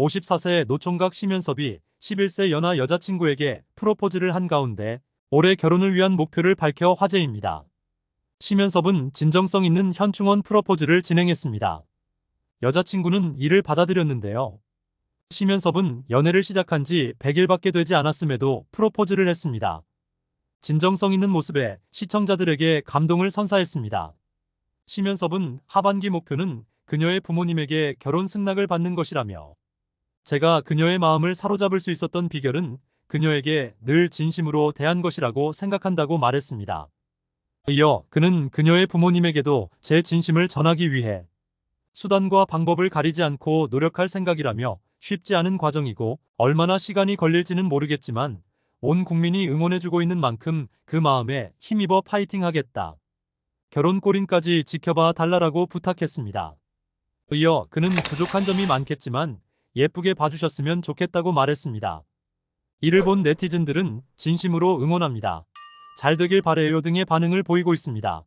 54세 노총각 심연섭이 11세 연하 여자친구에게 프로포즈를 한 가운데 올해 결혼을 위한 목표를 밝혀 화제입니다. 심연섭은 진정성 있는 현충원 프로포즈를 진행했습니다. 여자친구는 이를 받아들였는데요. 심연섭은 연애를 시작한 지 100일밖에 되지 않았음에도 프로포즈를 했습니다. 진정성 있는 모습에 시청자들에게 감동을 선사했습니다. 심연섭은 하반기 목표는 그녀의 부모님에게 결혼 승낙을 받는 것이라며 제가 그녀의 마음을 사로잡을 수 있었던 비결은 그녀에게 늘 진심으로 대한 것이라고 생각한다고 말했습니다. 이어 그는 그녀의 부모님에게도 제 진심을 전하기 위해 수단과 방법을 가리지 않고 노력할 생각이라며 쉽지 않은 과정이고 얼마나 시간이 걸릴지는 모르겠지만 온 국민이 응원해주고 있는 만큼 그 마음에 힘입어 파이팅하겠다. 결혼 꼬림까지 지켜봐 달라라고 부탁했습니다. 이어 그는 부족한 점이 많겠지만 예쁘게 봐주셨으면 좋겠다고 말했습니다. 이를 본 네티즌들은 진심으로 응원합니다. 잘 되길 바래요 등의 반응을 보이고 있습니다.